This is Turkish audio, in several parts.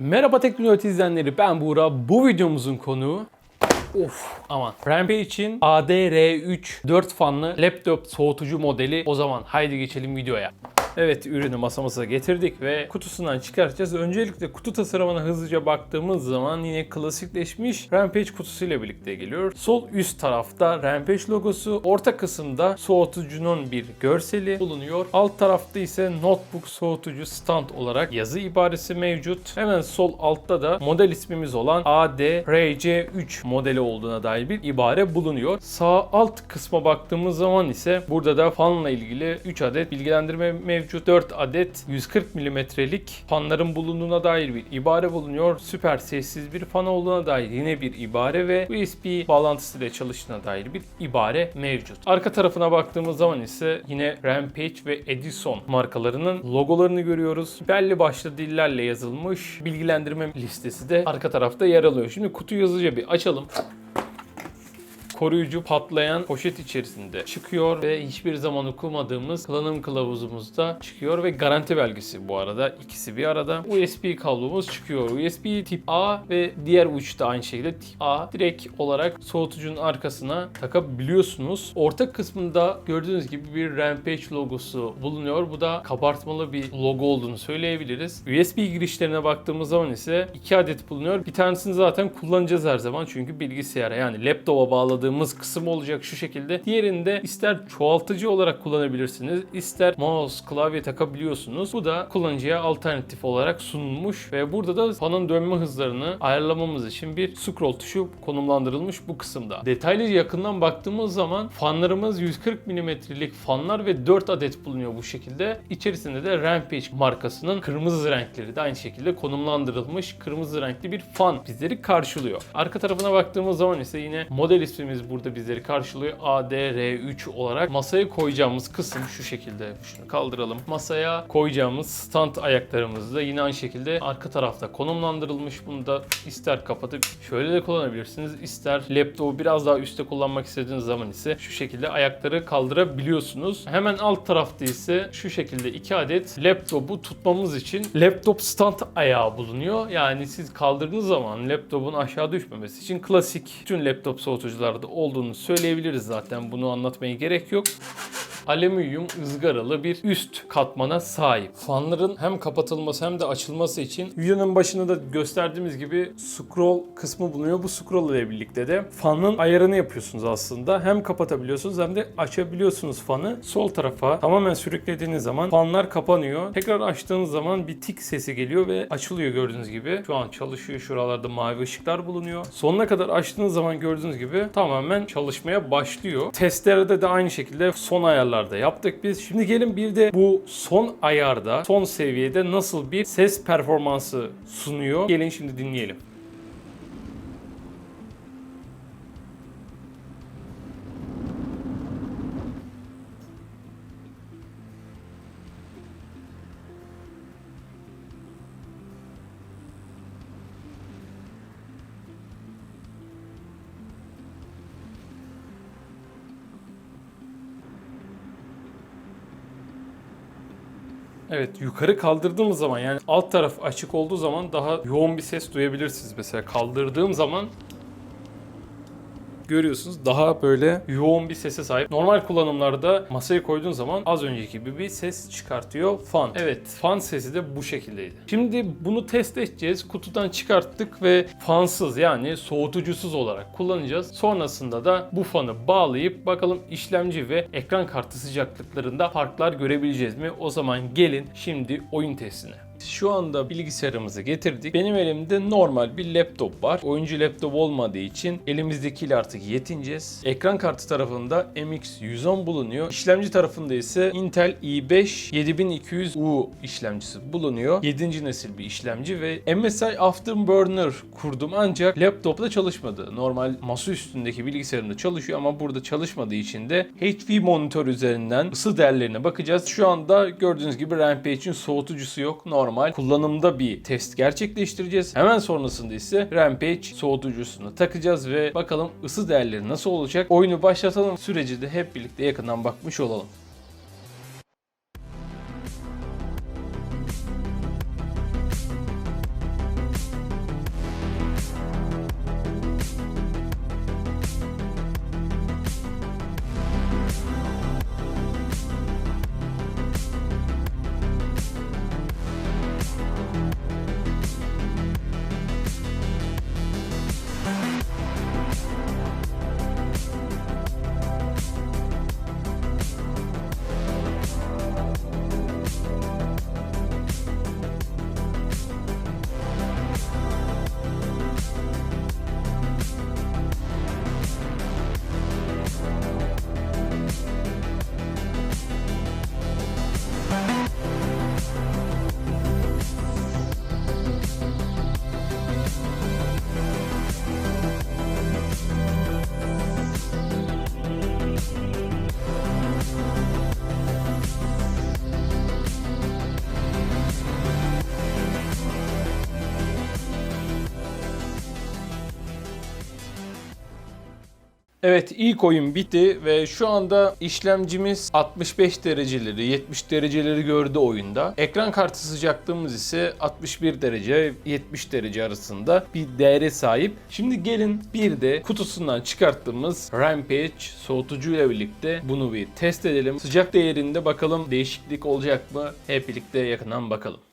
Merhaba Teknoloji izleyenleri ben Buğra. Bu videomuzun konuğu Of aman. Rampage için ADR3 4 fanlı laptop soğutucu modeli. O zaman haydi geçelim videoya. Evet ürünü masamıza getirdik ve kutusundan çıkartacağız. Öncelikle kutu tasarımına hızlıca baktığımız zaman yine klasikleşmiş Rampage kutusuyla birlikte geliyor. Sol üst tarafta Rampage logosu, orta kısımda soğutucunun bir görseli bulunuyor. Alt tarafta ise notebook soğutucu stand olarak yazı ibaresi mevcut. Hemen sol altta da model ismimiz olan ADRC3 modeli olduğuna dair bir ibare bulunuyor. Sağ alt kısma baktığımız zaman ise burada da fanla ilgili 3 adet bilgilendirme mevcut. 4 adet 140 milimetrelik fanların bulunduğuna dair bir ibare bulunuyor. Süper sessiz bir fan olduğuna dair yine bir ibare ve USB bağlantısıyla çalıştığına dair bir ibare mevcut. Arka tarafına baktığımız zaman ise yine Rampage ve Edison markalarının logolarını görüyoruz. Belli başlı dillerle yazılmış bilgilendirme listesi de arka tarafta yer alıyor. Şimdi kutuyu hızlıca bir açalım koruyucu patlayan poşet içerisinde çıkıyor ve hiçbir zaman okumadığımız kullanım kılavuzumuzda çıkıyor ve garanti belgesi bu arada ikisi bir arada. USB kablomuz çıkıyor. USB tip A ve diğer uçta aynı şekilde tip A direkt olarak soğutucunun arkasına takabiliyorsunuz. Orta kısmında gördüğünüz gibi bir Rampage logosu bulunuyor. Bu da kabartmalı bir logo olduğunu söyleyebiliriz. USB girişlerine baktığımız zaman ise iki adet bulunuyor. Bir tanesini zaten kullanacağız her zaman çünkü bilgisayara yani laptopa bağladığımız kısım olacak şu şekilde. Diğerinde ister çoğaltıcı olarak kullanabilirsiniz, ister mouse, klavye takabiliyorsunuz. Bu da kullanıcıya alternatif olarak sunulmuş ve burada da fanın dönme hızlarını ayarlamamız için bir scroll tuşu konumlandırılmış bu kısımda. Detaylıca yakından baktığımız zaman fanlarımız 140 mm'lik fanlar ve 4 adet bulunuyor bu şekilde. İçerisinde de Rampage markasının kırmızı renkleri de aynı şekilde konumlandırılmış kırmızı renkli bir fan bizleri karşılıyor. Arka tarafına baktığımız zaman ise yine model ismimiz burada bizleri karşılıyor. ADR3 olarak masaya koyacağımız kısım şu şekilde. Şunu kaldıralım. Masaya koyacağımız stand ayaklarımız da yine aynı şekilde arka tarafta konumlandırılmış. Bunu da ister kapatıp şöyle de kullanabilirsiniz. İster laptopu biraz daha üstte kullanmak istediğiniz zaman ise şu şekilde ayakları kaldırabiliyorsunuz. Hemen alt tarafta ise şu şekilde iki adet laptopu tutmamız için laptop stand ayağı bulunuyor. Yani siz kaldırdığınız zaman laptopun aşağı düşmemesi için klasik tüm laptop soğutucularda olduğunu söyleyebiliriz zaten. Bunu anlatmaya gerek yok alüminyum ızgaralı bir üst katmana sahip. Fanların hem kapatılması hem de açılması için videonun başında da gösterdiğimiz gibi scroll kısmı bulunuyor. Bu scroll ile birlikte de fanın ayarını yapıyorsunuz aslında. Hem kapatabiliyorsunuz hem de açabiliyorsunuz fanı. Sol tarafa tamamen sürüklediğiniz zaman fanlar kapanıyor. Tekrar açtığınız zaman bir tik sesi geliyor ve açılıyor gördüğünüz gibi. Şu an çalışıyor. Şuralarda mavi ışıklar bulunuyor. Sonuna kadar açtığınız zaman gördüğünüz gibi tamamen çalışmaya başlıyor. Testlerde de aynı şekilde son ayarlar ayarlarda yaptık biz. Şimdi gelin bir de bu son ayarda, son seviyede nasıl bir ses performansı sunuyor. Gelin şimdi dinleyelim. Evet yukarı kaldırdığımız zaman yani alt taraf açık olduğu zaman daha yoğun bir ses duyabilirsiniz. Mesela kaldırdığım zaman görüyorsunuz daha böyle yoğun bir sese sahip. Normal kullanımlarda masaya koyduğun zaman az önceki gibi bir ses çıkartıyor fan. Evet fan sesi de bu şekildeydi. Şimdi bunu test edeceğiz. Kutudan çıkarttık ve fansız yani soğutucusuz olarak kullanacağız. Sonrasında da bu fanı bağlayıp bakalım işlemci ve ekran kartı sıcaklıklarında farklar görebileceğiz mi? O zaman gelin şimdi oyun testine. Şu anda bilgisayarımızı getirdik. Benim elimde normal bir laptop var. Oyuncu laptop olmadığı için elimizdekiyle artık yetineceğiz. Ekran kartı tarafında MX110 bulunuyor. İşlemci tarafında ise Intel i5 7200U işlemcisi bulunuyor. 7. nesil bir işlemci ve MSI Afterburner kurdum ancak laptopta çalışmadı. Normal masa üstündeki bilgisayarımda çalışıyor ama burada çalışmadığı için de HP monitör üzerinden ısı değerlerine bakacağız. Şu anda gördüğünüz gibi Rampage'in soğutucusu yok. Normal normal kullanımda bir test gerçekleştireceğiz. Hemen sonrasında ise Rampage soğutucusunu takacağız ve bakalım ısı değerleri nasıl olacak. Oyunu başlatalım. Süreci de hep birlikte yakından bakmış olalım. Evet ilk oyun bitti ve şu anda işlemcimiz 65 dereceleri 70 dereceleri gördü oyunda. Ekran kartı sıcaklığımız ise 61 derece 70 derece arasında bir değere sahip. Şimdi gelin bir de kutusundan çıkarttığımız Rampage soğutucuyla birlikte bunu bir test edelim. Sıcak değerinde bakalım değişiklik olacak mı? Hep birlikte yakından bakalım.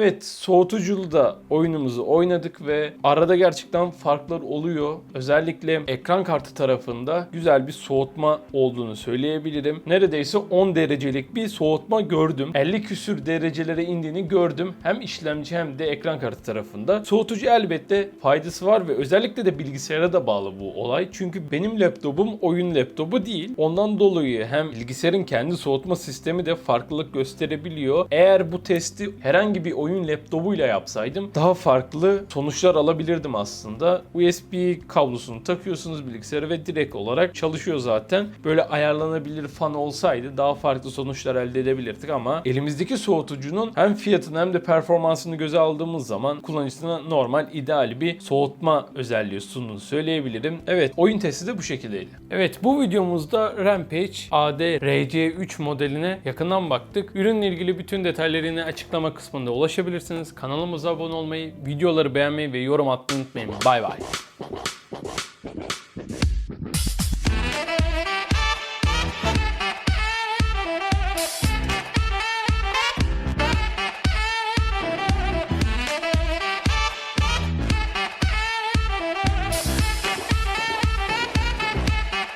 Evet soğutuculu da oyunumuzu oynadık ve arada gerçekten farklar oluyor. Özellikle ekran kartı tarafında güzel bir soğutma olduğunu söyleyebilirim. Neredeyse 10 derecelik bir soğutma gördüm. 50 küsür derecelere indiğini gördüm. Hem işlemci hem de ekran kartı tarafında. Soğutucu elbette faydası var ve özellikle de bilgisayara da bağlı bu olay. Çünkü benim laptopum oyun laptopu değil. Ondan dolayı hem bilgisayarın kendi soğutma sistemi de farklılık gösterebiliyor. Eğer bu testi herhangi bir oyun laptopuyla yapsaydım daha farklı sonuçlar alabilirdim aslında. USB kablosunu takıyorsunuz bilgisayara ve direkt olarak çalışıyor zaten. Böyle ayarlanabilir fan olsaydı daha farklı sonuçlar elde edebilirdik ama elimizdeki soğutucunun hem fiyatını hem de performansını göze aldığımız zaman kullanıcısına normal ideal bir soğutma özelliği sunduğunu söyleyebilirim. Evet oyun testi de bu şekildeydi. Evet bu videomuzda Rampage AD RC3 modeline yakından baktık. Ürünle ilgili bütün detaylarını açıklama kısmında ulaşabilirsiniz. Kanalımıza abone olmayı, videoları beğenmeyi ve yorum atmayı unutmayın. Bay bay.